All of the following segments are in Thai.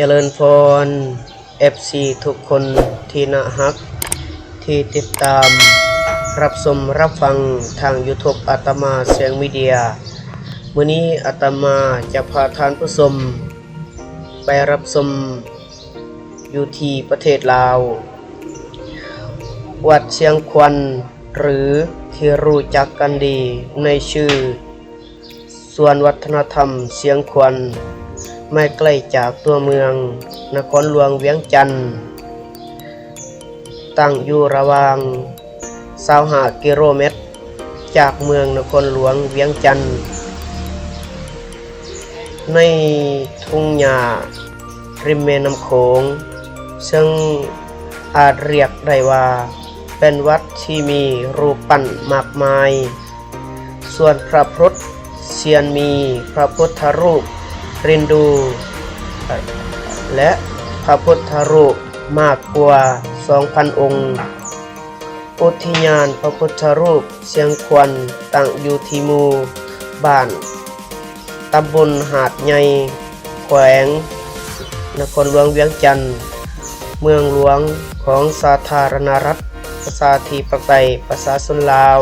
เจริญพร FC ทุกคนที่น่าฮัก ที่ติดตามรับชมรับฟังทาง YouTube อาตมาเสียงมีเดียมื้อนี้อาตมาจะพาท่านผู้ชมไปรับชมอยู่ที่ประเทศลาว วัดเชียงควันหรือที่รู้จักกันดีในชื่อ ส่วนวัฒนธรรมเสียงควัน ไม่ใกล้จากตัวเมือง นครหลวงเวียงจันทน์ตั้งอยู่ระหว่าง25กิโลเมตร จากเมืองนครหลวงเวียงจันทน์ในทุ่งหญ้าริมแม่น้ำโขง ซึ่งอาจเรียกได้ว่า เป็นวัดที่มีรูปปั้นมากมาย ส่วนพระพุทธเซียนมีพระพุทธรูป รินดู และพระพุทธรูปมากกว่า 2,000 องค์ อุทยานพระพุทธรูปเสียงควันตั้งอยู่ที่หมู่บ้านตำบลหาดใหญ่แขวง นครหลวงเวียงจันทน์เมืองหลวงของสาธารณรัฐประชาธิปไตยประชาชนลาว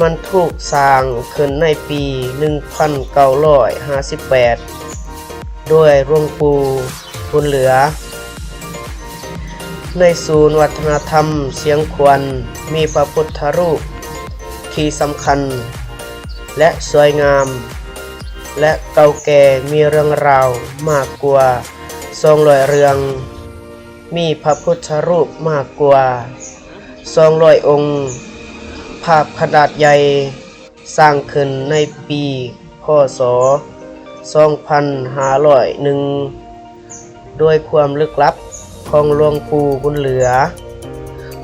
มันถูกสร้างขึ้นในปี 1958 ด้วยหลวงปู่บุญเหลือ ในศูนย์วัฒนธรรมเสียงควนมีพระพุทธรูป ที่สำคัญ และสวยงาม และเก่าแก่มีเรื่องราวมากกว่าทรงลอยเรือง มีพระพุทธรูปมากกว่าทรงลอยองค์ ภาพขนาดใหญ่สร้างขึ้นในปีพศ 2501 ด้วยความลึกลับของหลวงปู่บุญเหลือ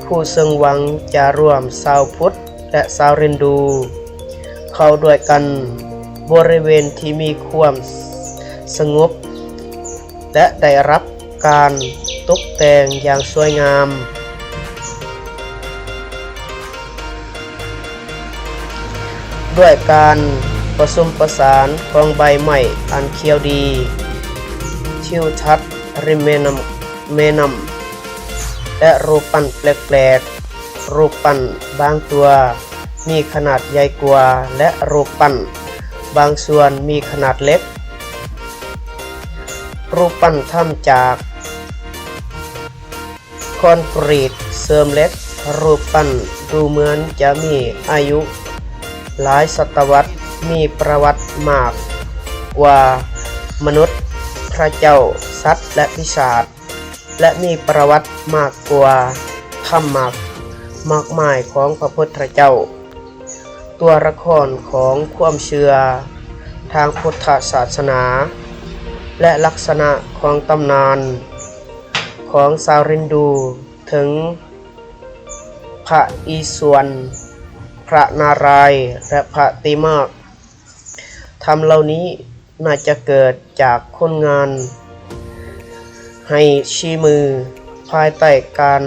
ผู้ซึ่งหวังจะร่วมสาวพุทธและสาวเรนดู เข้าด้วยกันบริเวณที่มีความสงบ และได้รับการตกแต่งอย่างสวยงาม ด้วยการผสมประสานของใบไม้อันเขียวดีทิวทัศน์ริมแม่น้ำแม่น้ำและรูปปั้นแปลกๆ รูปปั้นบางตัว มีขนาดใหญ่กว่า และรูปปั้น บางส่วนมีขนาดเล็ก รูปปั้นทำจากคอนกรีตเสริมเหล็กรูปปั้นดูเหมือนจะมีอายุ หลายศตวรรษมีประวัติมากกว่ามนุษย์ พระเจ้า สัตว์และพิศาจและมีประวัติมากกว่าธรรมากมากมายของพระพุทธเจ้า ตัวละครของความเชื่อทางพุทธศาสนา และลักษณะของตำนาน ของซารินดูถึงพระอีสวน ระนารายณ์และพระติมากทำเหล่านี้น่าจะเกิดจากคนงาน ให้ชี้มือ ภายใต้การ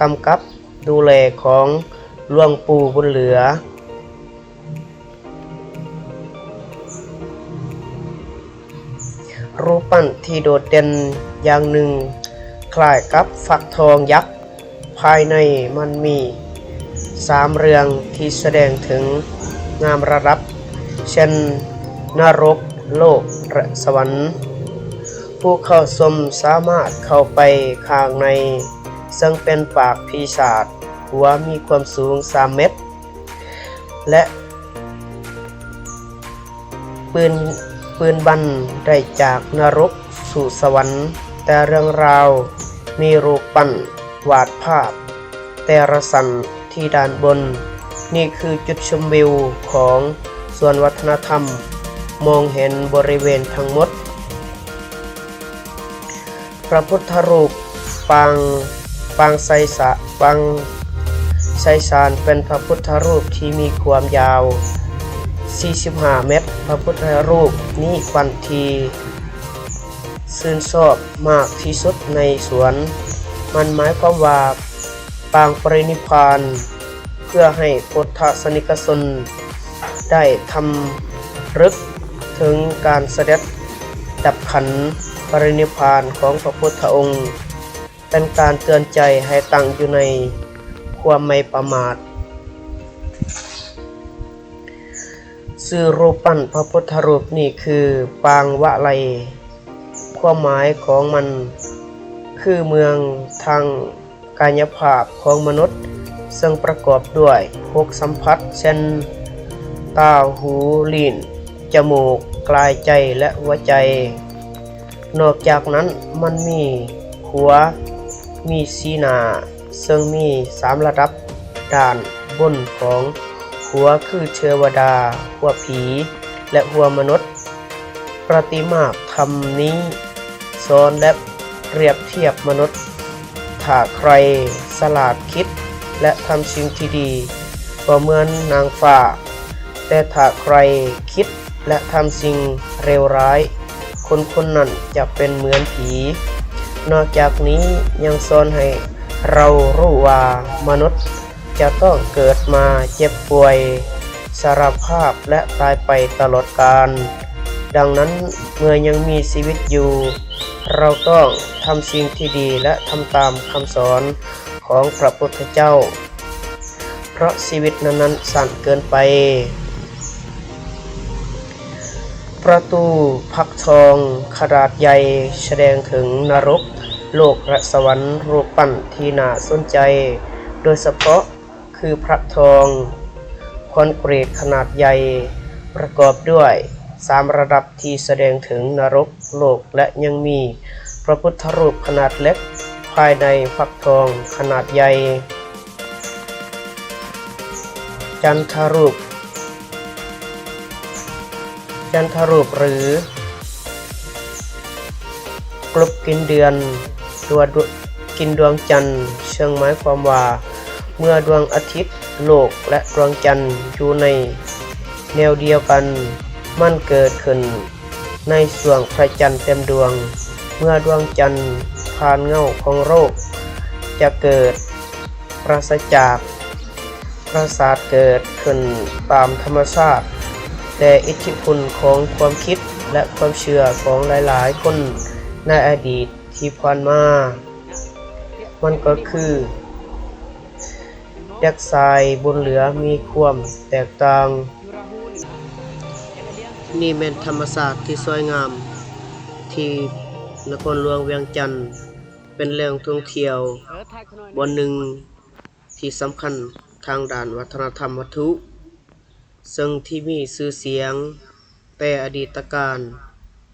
กำกับดูแลของหลวงปู่บุญเหลือ รูปปั้นที่โดดเด่นอย่างหนึ่ง คล้ายกับฝักทองยักษ์ ภายในมันมี สามเรื่องที่แสดงถึงงามระดับ เช่นนรก โลกและสวรรค์ ผู้เข้าชมสามารถเข้าไปข้างใน ซึ่งเป็นปากปีศาจหัวมีความสูง 3 เมตร และ ปืนปืนบันได้จากนรกสู่สวรรค์ แต่เรื่องราวมีรูปปั้นวาดภาพ แต่ละสัน ที่ด้านบน นี่คือจุดชมวิวของส่วนวัฒนธรรม มองเห็นบริเวณทั้งหมด พระพุทธรูปปางปางไซสะปางไซสารเป็นพระพุทธรูปที่มีความยาว 45 เมตร พระพุทธรูปนี้ควันทีซื่นชอบมากที่สุดในสวน มันหมายความว่า ปางปรินิพาน เพื่อให้พุทธสนิกชนได้ทำรึกถึงการเสด็จดับขันปรินิพพานของพระพุทธองค์ เป็นการเตือนใจให้ตั้งอยู่ในความไม่ประมาทสื่อรูปปั้นพระพุทธรูปนี่คือปางวะไลความหมายของมันคือเมืองทาง กายภาพของมนุษย์ ซึ่งประกอบด้วยหกสัมผัส เช่น ตา หู ลิ้น จมูก กลายใจและหัวใจ นอกจากนั้นมันมีหัว มีสีหนาซึ่งมีสามระดับด้านบนของหัวคือเทวดา หัวผี และหัวมนุษย์ ประติมากคำนี้สอนและเปรียบเทียบมนุษย์ ถ้าใครสลาดคิดและทำสิ่งที่ดีก็เหมือนนางฟ้า แต่ถ้าใครคิดและทำสิ่งเลวร้าย คนคนนั้นจะเป็นเหมือนผี นอกจากนี้ยังสอนให้เรารู้ว่ามนุษย์จะต้องเกิดมาเจ็บป่วยสารภาพและตายไปตลอดกาลดังนั้นเมื่อยังมีชีวิตอยู่ เราต้องทำสิ่งที่ดีและทำตามคำสอนของพระพุทธเจ้า เพราะชีวิตนั้นๆสั้นเกินไป ประตูพักทองขนาดใหญ่แสดงถึงนรก โลกและสวรรค์รูปปั้นที่น่าสนใจ โดยเฉพาะคือพระทอง คอนกรีตขนาดใหญ่ประกอบด้วย สามระดับที่แสดงถึงนรกโลกและยังมี พระพุทธรูปขนาดเล็ก ภายในฟักทองขนาดใหญ่ จันทรูป จันทรูปหรือกลุบกินเดือนตัวดวกินดวงจันทร์เชิงหมายความว่า เมื่อดวงอาทิตย์ โลกและดวงจันทร์อยู่ในแนวเดียวกัน มันเกิดขึ้น ในส่วงพระจันทร์เต็มดวง เมื่อดวงจันทร์ผ่านเงาของโลกจะเกิดปราศจากประสาทเกิดขึ้นตามธรรมชาติ แต่อิทธิพลของความคิดและความเชื่อของหลายๆ คนในอดีตที่ผ่านมา มันก็คือแดกทรายบนเหลือมีความแตกต่าง นี่เป็นธรรมศาสตร์ที่สวยงาม ที่นครหลวงเวียงจันทร์เป็นแหล่งท่องเที่ยวบนหนึ่งที่สำคัญทางด้านวัฒนธรรมวัตถุ ซึ่งที่มีชื่อเสียง แต่อดีตการ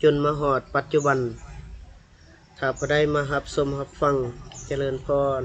จนมาหอดปัจจุบัน ถ้าพอได้มารับชมรับฟังเจริญพร